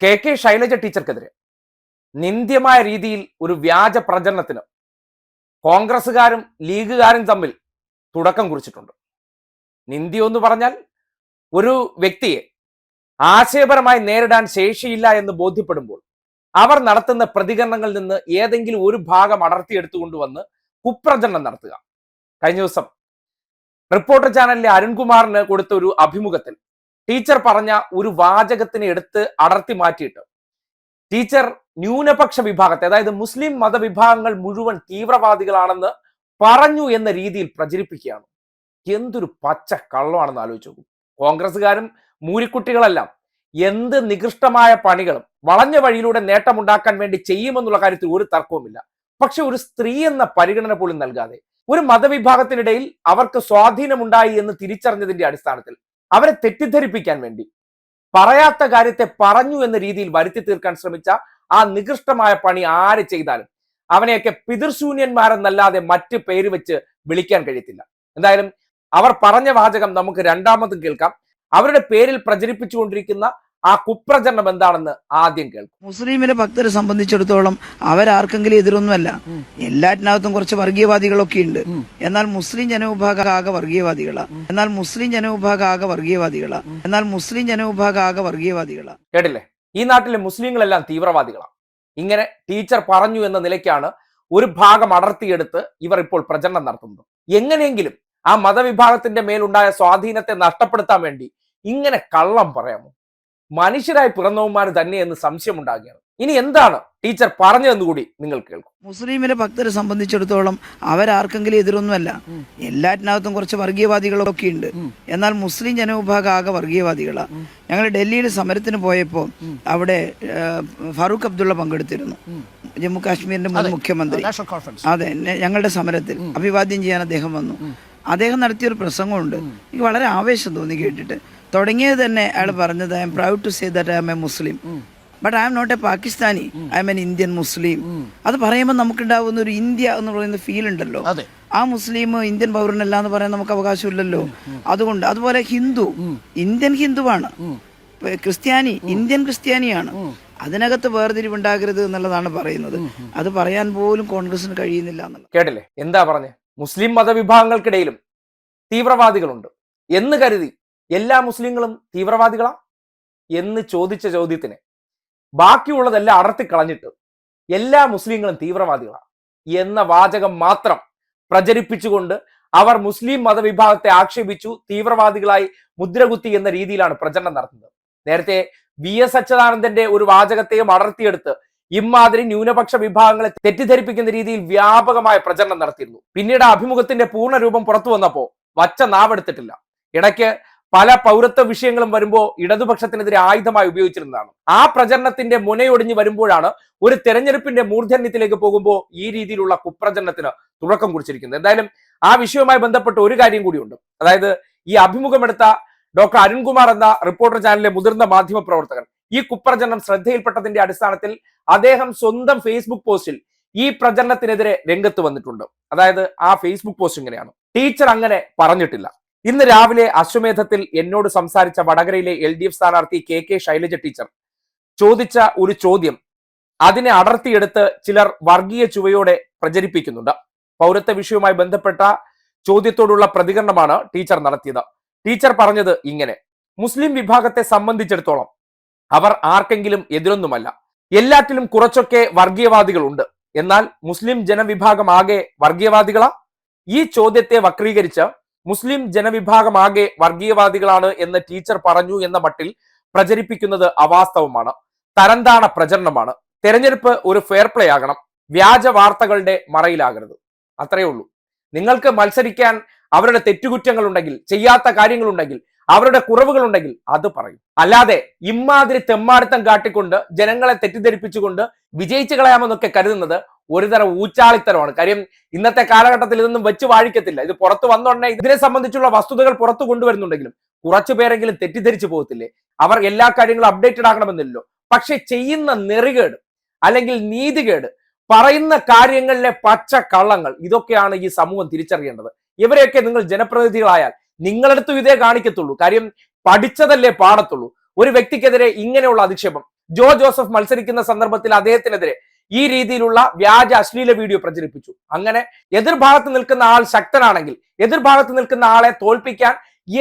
K K Shailaja ടീച്ചർക്കെതിരെ നിന്ദ്യമായ രീതിയിൽ ഒരു വ്യാജ പ്രചരണത്തിന് കോൺഗ്രസ്സുകാരും ലീഗുകാരും തമ്മിൽ തുടക്കം കുറിച്ചിട്ടുണ്ട്. നിന്ദ്യ എന്ന് പറഞ്ഞാൽ ഒരു വ്യക്തിയെ ആശയപരമായി നേരിടാൻ ശേഷിയില്ല എന്ന് ബോധ്യപ്പെടുമ്പോൾ അവർ നടത്തുന്ന പ്രതികരണങ്ങളിൽ നിന്ന് ഏതെങ്കിലും ഒരു ഭാഗം അടർത്തിയെടുത്തുകൊണ്ടുവന്ന് കുപ്രചരണം നടത്തുക. കഴിഞ്ഞ ദിവസം റിപ്പോർട്ടർ ചാനലിലെ അരുൺകുമാറിന് കൊടുത്ത ഒരു അഭിമുഖത്തിൽ ടീച്ചർ പറഞ്ഞ ഒരു വാചകത്തിനെ എടുത്ത് അടർത്തി മാറ്റിയിട്ട് ടീച്ചർ ന്യൂനപക്ഷ വിഭാഗത്തെ അതായത് മുസ്ലിം മതവിഭാഗങ്ങൾ മുഴുവൻ തീവ്രവാദികളാണെന്ന് പറഞ്ഞു എന്ന രീതിയിൽ പ്രചരിപ്പിക്കുകയാണ്. എന്തൊരു പച്ച കള്ളമാണെന്ന് ആലോചിച്ചു കോൺഗ്രസ്സുകാരും മൂരിക്കുട്ടികളെല്ലാം എന്ത് നികൃഷ്ടമായ പണികളും വളഞ്ഞ വഴിയിലൂടെ നേട്ടമുണ്ടാക്കാൻ വേണ്ടി ചെയ്യുമെന്നുള്ള കാര്യത്തിൽ ഒരു തർക്കവുമില്ല. പക്ഷെ ഒരു സ്ത്രീ എന്ന പരിഗണന പോലും നൽകാതെ ഒരു മതവിഭാഗത്തിനിടയിൽ അവർക്ക് സ്വാധീനമുണ്ടായി എന്ന് തിരിച്ചറിഞ്ഞതിന്റെ അടിസ്ഥാനത്തിൽ അവരെ തെറ്റിദ്ധരിപ്പിക്കാൻ വേണ്ടി. പറയാത്ത കാര്യത്തെ പറഞ്ഞു എന്ന രീതിയിൽ വരുത്തി തീർക്കാൻ ശ്രമിച്ച ആ നികൃഷ്ടമായ പണി ആര് ചെയ്താലും അവനെയൊക്കെ പിതൃശൂന്യന്മാരെന്നല്ലാതെ മറ്റ് പേര് വെച്ച് വിളിക്കാൻ കഴിയത്തില്ല. എന്തായാലും അവർ പറഞ്ഞ വാചകം നമുക്ക് രണ്ടാമതും കേൾക്കാം. അവരുടെ പേരിൽ പ്രചരിപ്പിച്ചുകൊണ്ടിരിക്കുന്ന ആ കുപ്രചരണം എന്താണെന്ന് ആദ്യം കേൾക്കും. മുസ്ലിമിലെ ഭക്തരെ സംബന്ധിച്ചിടത്തോളം അവരാർക്കെങ്കിലും എതിരൊന്നുമല്ല. എല്ലാറ്റിനകത്തും കുറച്ച് വർഗീയവാദികളൊക്കെ ഉണ്ട്. എന്നാൽ മുസ്ലിം ജനവിഭാഗ ആകെ വർഗീയവാദികളാ. എന്നാൽ മുസ്ലിം ജനവിഭാഗ ആകെ വർഗീയവാദികളാ. എന്നാൽ മുസ്ലിം ജനവിഭാഗ ആകെ വർഗീയവാദികളാ. കേട്ടില്ലേ? ഈ നാട്ടിലെ മുസ്ലിങ്ങളെല്ലാം തീവ്രവാദികളാണ് ഇങ്ങനെ ടീച്ചർ പറഞ്ഞു എന്ന നിലയ്ക്കാണ് ഒരു ഭാഗം അടർത്തിയെടുത്ത് ഇവർ ഇപ്പോൾ പ്രചരണം നടത്തുന്നത്. എങ്ങനെയെങ്കിലും ആ മതവിഭാഗത്തിന്റെ മേലുണ്ടായ സ്വാധീനത്തെ നഷ്ടപ്പെടുത്താൻ വേണ്ടി ഇങ്ങനെ കള്ളം പറയാമോ? മനുഷ്യരായി പിറന്നവന്മാർ തന്നെ എന്ന് സംശയമുണ്ടാകുകയാണ്. ഇനി എന്താണ് ടീച്ചർ പറഞ്ഞതെന്ന് കൂടി നിങ്ങൾ കേൾക്കും. മുസ്ലിമിലെ ഭക്തരെ സംബന്ധിച്ചിടത്തോളം അവരാർക്കെങ്കിലും എതിരൊന്നുമല്ല. എല്ലാറ്റിനകത്തും കുറച്ച് വർഗീയവാദികളൊക്കെ ഉണ്ട് എന്നാൽ മുസ്ലിം ജനവിഭാഗം ആകെ വർഗീയവാദികളാ. ഞങ്ങൾ ഡൽഹിയിൽ സമരത്തിന് പോയപ്പോൾ അവിടെ ഫറൂഖ് അബ്ദുള്ള പങ്കെടുത്തിരുന്നു. ജമ്മു കാശ്മീരിന്റെ മുൻ മുഖ്യമന്ത്രി. National conference. അതെ ഞങ്ങളുടെ സമരത്തിൽ അഭിവാദ്യം ചെയ്യാൻ അദ്ദേഹം വന്നു. അദ്ദേഹം നടത്തിയൊരു പ്രസംഗമുണ്ട്. എനിക്ക് വളരെ ആവേശം തോന്നി കേട്ടിട്ട്. തുടങ്ങിയത് തന്നെ അയാൾ പറഞ്ഞത് I'm proud to say that I'm a Muslim but I'm not a Pakistani I'm an Indian Muslim അത് പറയുമ്പോൾ നമുക്കുണ്ടാവുന്ന ഒരു ഇന്ത്യ എന്ന് പറയുന്ന ഫീൽ ഉണ്ടല്ലോ. ആ മുസ്ലിം ഇന്ത്യൻ പൗരനല്ല എന്ന് പറയാൻ നമുക്ക് അവകാശമില്ലല്ലോ. അതുകൊണ്ട് അതുപോലെ ഹിന്ദു. ഇന്ത്യൻ ഹിന്ദുവാണ്. ക്രിസ്ത്യാനി ഇന്ത്യൻ ക്രിസ്ത്യാനിയാണ്. അതിനകത്ത് വേർതിരിവുണ്ടാകരുത് എന്നുള്ളതാണ് പറയുന്നത്. അത് പറയാൻ പോലും കോൺഗ്രസിന് കഴിയുന്നില്ല എന്നുള്ളത്. കേട്ടില്ലേ? എന്താ പറഞ്ഞേ? മുസ്ലിം മതവിഭാഗങ്ങൾക്കിടയിലും തീവ്രവാദികളുണ്ട് എന്ന് കരുതി എല്ലാ മുസ്ലിങ്ങളും തീവ്രവാദികളാ എന്ന് ചോദിച്ച ചോദ്യത്തിന് ബാക്കിയുള്ളതെല്ലാം അടർത്തി കളഞ്ഞിട്ട് എല്ലാ മുസ്ലിങ്ങളും തീവ്രവാദികളാ എന്ന വാചകം മാത്രം പ്രചരിപ്പിച്ചുകൊണ്ട് അവർ മുസ്ലിം മതവിഭാഗത്തെ ആക്ഷേപിച്ചു തീവ്രവാദികളായി മുദ്രകുത്തി എന്ന രീതിയിലാണ് പ്രചരണം നടത്തുന്നത്. നേരത്തെ വി എസ് അച്യുതാനന്ദന്റെ ഒരു വാചകത്തെയും അടർത്തിയെടുത്ത് ഇമാതിരി ന്യൂനപക്ഷ വിഭാഗങ്ങളെ തെറ്റിദ്ധരിപ്പിക്കുന്ന രീതിയിൽ വ്യാപകമായ പ്രചരണം നടത്തിയിരുന്നു. പിന്നീട് അഭിമുഖത്തിന്റെ പൂർണ രൂപം പുറത്തു വന്നപ്പോ വച്ച നാവെടുത്തിട്ടില്ല. ഇടയ്ക്ക് പല പൗരത്വ വിഷയങ്ങളും വരുമ്പോൾ ഇടതുപക്ഷത്തിനെതിരെ ആയുധമായി ഉപയോഗിച്ചിരുന്നതാണ്. ആ പ്രചരണത്തിന്റെ മുനയൊടിഞ്ഞ് വരുമ്പോഴാണ് ഒരു തെരഞ്ഞെടുപ്പിന്റെ മൂർധന്യത്തിലേക്ക് പോകുമ്പോൾ ഈ രീതിയിലുള്ള കുപ്രചരണത്തിന് തുടക്കം കുറിച്ചിരിക്കുന്നത്. എന്തായാലും ആ വിഷയവുമായി ബന്ധപ്പെട്ട് ഒരു കാര്യം കൂടിയുണ്ട്. അതായത് ഈ അഭിമുഖമെടുത്ത ഡോക്ടർ അരുൺകുമാർ എന്ന റിപ്പോർട്ടർ ചാനലിലെ മുതിർന്ന മാധ്യമ പ്രവർത്തകൻ ഈ കുപ്രചരണം ശ്രദ്ധയിൽപ്പെട്ടതിന്റെ അടിസ്ഥാനത്തിൽ അദ്ദേഹം സ്വന്തം ഫേസ്ബുക്ക് പോസ്റ്റിൽ ഈ പ്രചരണത്തിനെതിരെ രംഗത്ത് വന്നിട്ടുണ്ട്. അതായത് ആ ഫേസ്ബുക്ക് പോസ്റ്റ് ഇങ്ങനെയാണ്. ടീച്ചർ അങ്ങനെ പറഞ്ഞിട്ടില്ല. ഇന്ന് രാവിലെ അശ്വമേധത്തിൽ എന്നോട് സംസാരിച്ച വടകരയിലെ എൽ ഡി എഫ് സ്ഥാനാർത്ഥി കെ കെ ശൈലജ ടീച്ചർ ചോദിച്ച ഒരു ചോദ്യം. അതിനെ അടർത്തിയെടുത്ത് ചിലർ വർഗീയ ചുവയോടെ പ്രചരിപ്പിക്കുന്നുണ്ട്. പൗരത്വ വിഷയവുമായി ബന്ധപ്പെട്ട ചോദ്യത്തോടുള്ള പ്രതികരണമാണ് ടീച്ചർ നടത്തിയത്. ടീച്ചർ പറഞ്ഞത് ഇങ്ങനെ മുസ്ലിം വിഭാഗത്തെ സംബന്ധിച്ചിടത്തോളം അവർ ആർക്കെങ്കിലും എതിരൊന്നുമല്ല. എല്ലാറ്റിലും കുറച്ചൊക്കെ വർഗീയവാദികളുണ്ട്. എന്നാൽ മുസ്ലിം ജനവിഭാഗം ആകെ വർഗീയവാദികളാ? ഈ ചോദ്യത്തെ വക്രീകരിച്ച് മുസ്ലിം ജനവിഭാഗമാകെ വർഗീയവാദികളാണ് എന്ന് ടീച്ചർ പറഞ്ഞു എന്ന മട്ടിൽ പ്രചരിപ്പിക്കുന്നത് അവാസ്തവമാണ്. തരംതാണ പ്രചരണമാണ്. തെരഞ്ഞെടുപ്പ് ഒരു ഫെയർ പ്ലേ ആകണം. വ്യാജ വാർത്തകളുടെ മറയിലാകരുത്. അത്രയേ ഉള്ളൂ. നിങ്ങൾക്ക് മത്സരിക്കാൻ അവരുടെ തെറ്റുകുറ്റങ്ങൾ ഉണ്ടെങ്കിൽ ചെയ്യാത്ത കാര്യങ്ങളുണ്ടെങ്കിൽ അവരുടെ കുറവുകളുണ്ടെങ്കിൽ അത് പറയും. അല്ലാതെ ഇമ്മാതിരി തെമ്മാടിത്തം കാട്ടിക്കൊണ്ട് ജനങ്ങളെ തെറ്റിദ്ധരിപ്പിച്ചുകൊണ്ട് വിജയിച്ചു കളയാമെന്നൊക്കെ കരുതുന്നത് ഒരുതരം ഊച്ചാളിത്തരമാണ്. കാര്യം ഇന്നത്തെ കാലഘട്ടത്തിൽ ഇതൊന്നും വെച്ച് വാഴിക്കത്തില്ല. ഇത് പുറത്തു വന്നോണ്ടേ ഇതിനെ സംബന്ധിച്ചുള്ള വസ്തുതകൾ പുറത്തു കൊണ്ടുവരുന്നുണ്ടെങ്കിലും കുറച്ചു പേരെങ്കിലും തെറ്റിദ്ധരിച്ചു പോകത്തില്ലേ? അവർ എല്ലാ കാര്യങ്ങളും അപ്ഡേറ്റഡ് ആകണമെന്നില്ലല്ലോ പക്ഷെ ചെയ്യുന്ന നെറികേട് അല്ലെങ്കിൽ നീതികേട് പറയുന്ന കാര്യങ്ങളിലെ പച്ച കള്ളങ്ങൾ ഇതൊക്കെയാണ് ഈ സമൂഹം തിരിച്ചറിയേണ്ടത്. ഇവരെയൊക്കെ നിങ്ങൾ ജനപ്രതിനിധികളായാൽ നിങ്ങളടുത്തും ഇതേ കാണിക്കത്തുള്ളൂ. കാര്യം പഠിച്ചതല്ലേ പാടത്തുള്ളൂ. ഒരു വ്യക്തിക്കെതിരെ ഇങ്ങനെയുള്ള അധിക്ഷേപം. ജോ ജോസഫ് മത്സരിക്കുന്ന സന്ദർഭത്തിൽ അദ്ദേഹത്തിനെതിരെ ഈ രീതിയിലുള്ള വ്യാജ അശ്ലീല വീഡിയോ പ്രചരിപ്പിച്ചു. അങ്ങനെ എതിർഭാഗത്ത് നിൽക്കുന്ന ആൾ ശക്തനാണെങ്കിൽ എതിർഭാഗത്ത് നിൽക്കുന്ന ആളെ തോൽപ്പിക്കാൻ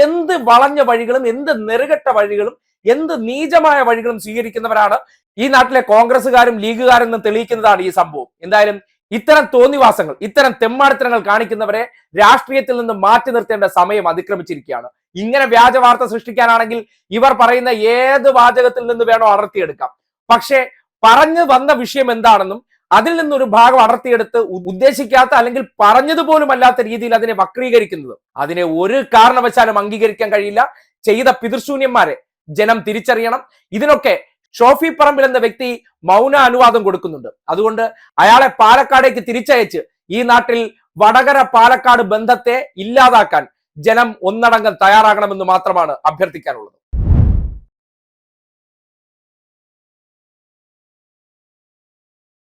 എന്ത് വളഞ്ഞ വഴികളും എന്ത് നെറുകെട്ട വഴികളും എന്ത് നീചമായ വഴികളും സ്വീകരിക്കുന്നവരാണ് ഈ നാട്ടിലെ കോൺഗ്രസ്സുകാരും ലീഗുകാരും എന്ന് തെളിയിക്കുന്നതാണ് ഈ സംഭവം. എന്തായാലും ഇത്തരം തോന്നിവാസങ്ങൾ ഇത്തരം തെമ്മാടിത്തരങ്ങൾ കാണിക്കുന്നവരെ രാഷ്ട്രീയത്തിൽ നിന്ന് മാറ്റി നിർത്തേണ്ട സമയം അതിക്രമിച്ചിരിക്കുകയാണ്. ഇങ്ങനെ വ്യാജ വാർത്ത സൃഷ്ടിക്കാനാണെങ്കിൽ ഇവർ പറയുന്ന ഏത് വാചകത്തിൽ നിന്ന് വേണോ അടർത്തിയെടുക്കാം. പക്ഷേ പറഞ്ഞു വന്ന വിഷയം എന്താണെന്നും അതിൽ നിന്നൊരു ഭാഗം അടർത്തിയെടുത്ത് ഉദ്ദേശിക്കാത്ത അല്ലെങ്കിൽ പറഞ്ഞതുപോലും അല്ലാത്ത രീതിയിൽ അതിനെ വക്രീകരിക്കുന്നത്. അതിനെ ഒരു കാരണവശാലും അംഗീകരിക്കാൻ കഴിയില്ല. ചെയ്ത പിതൃശൂന്യന്മാരെ ജനം തിരിച്ചറിയണം. ഇതിനൊക്കെ ഷോഫി പറമ്പിൽ എന്ന വ്യക്തി മൗന അനുവാദം കൊടുക്കുന്നുണ്ട്. അതുകൊണ്ട് അയാളെ പാലക്കാടേക്ക് തിരിച്ചയച്ച് ഈ നാട്ടിൽ വടകര പാലക്കാട് ബന്ധത്തെ ഇല്ലാതാക്കാൻ ജനം ഒന്നടങ്കം തയ്യാറാകണമെന്ന് മാത്രമാണ് അഭ്യർത്ഥിക്കാനുള്ളത്.